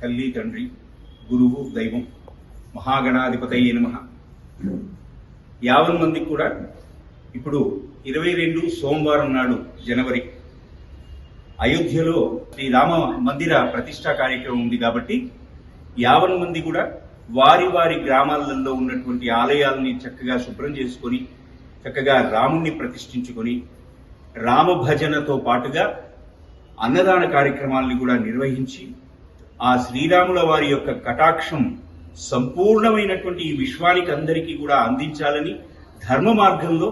తల్లి తండ్రి గురువు దైవం మహాగణాధిపతి నమ. యావన్ మందికి కూడా ఇప్పుడు ఇరవై రెండు సోమవారం నాడు జనవరి అయోధ్యలో శ్రీరామ మందిర ప్రతిష్టా కార్యక్రమం ఉంది కాబట్టి యావన్ మంది కూడా వారి వారి గ్రామాలలో ఉన్నటువంటి ఆలయాలని చక్కగా శుభ్రం చేసుకొని చక్కగా రాముణ్ణి ప్రతిష్ఠించుకొని రామ భజనతో పాటుగా అన్నదాన కార్యక్రమాలను కూడా నిర్వహించి ఆ శ్రీరాముల వారి యొక్క కటాక్షం సంపూర్ణమైనటువంటి ఈ విశ్వానికి అందరికీ కూడా అందించాలని ధర్మ మార్గంలో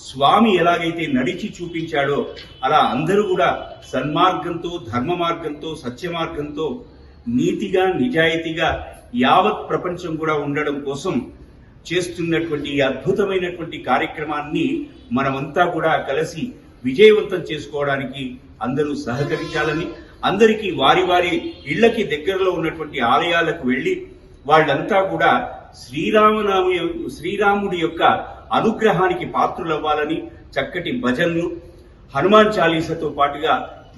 స్వామి ఎలాగైతే నడిచి చూపించాడో అలా అందరూ కూడా సన్మార్గంతో ధర్మ మార్గంతో సత్య మార్గంతో నీతిగా నిజాయితీగా యావత్ ప్రపంచం కూడా ఉండడం కోసం చేస్తున్నటువంటి ఈ అద్భుతమైనటువంటి కార్యక్రమాన్ని మనమంతా కూడా కలిసి విజయవంతం చేసుకోవడానికి అందరూ సహకరించాలని అందరికీ వారి వారి ఇళ్ళకి దగ్గరలో ఉన్నటువంటి ఆలయాలకు వెళ్ళి వాళ్ళంతా కూడా శ్రీరామనామి శ్రీరాముడి యొక్క అనుగ్రహానికి పాత్రులవ్వాలని చక్కటి భజనలు హనుమాన్ చాలీసతో పాటుగా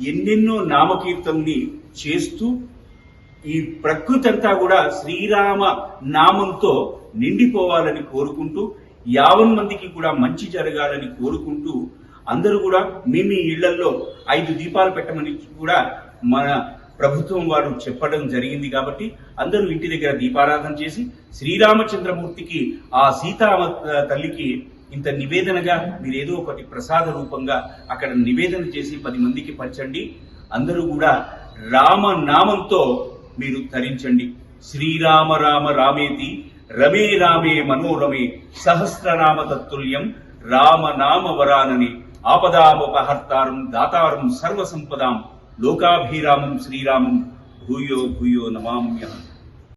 ఎన్నెన్నో నామకీర్తనని చేస్తూ ఈ ప్రకృతి అంతా కూడా శ్రీరామ నామంతో నిండిపోవాలని కోరుకుంటూ యావన్ మందికి కూడా మంచి జరగాలని కోరుకుంటూ అందరూ కూడా మీ మీ ఇళ్ళలో ఐదు దీపాలు పెట్టమని కూడా మన ప్రభుత్వం వారు చెప్పడం జరిగింది కాబట్టి అందరూ ఇంటి దగ్గర దీపారాధన చేసి శ్రీరామచంద్రమూర్తికి ఆ సీతామ తల్లికి ఇంత నివేదనగా మీరు ఏదో ఒకటి ప్రసాద రూపంగా అక్కడ నివేదన చేసి పది మందికి పంచండి. అందరూ కూడా రామ నామంతో మీరు ధరించండి శ్రీరామ రామ రామేతి రమే రామే మనోరమే సహస్రనామ తత్తుల్యం రామ నామ వరానని ఆపదాపహర్తారం దాతారం సర్వసంపదాం. लोकाभिरामं श्रीरामं भूयो भूयो नमाम्यहम्।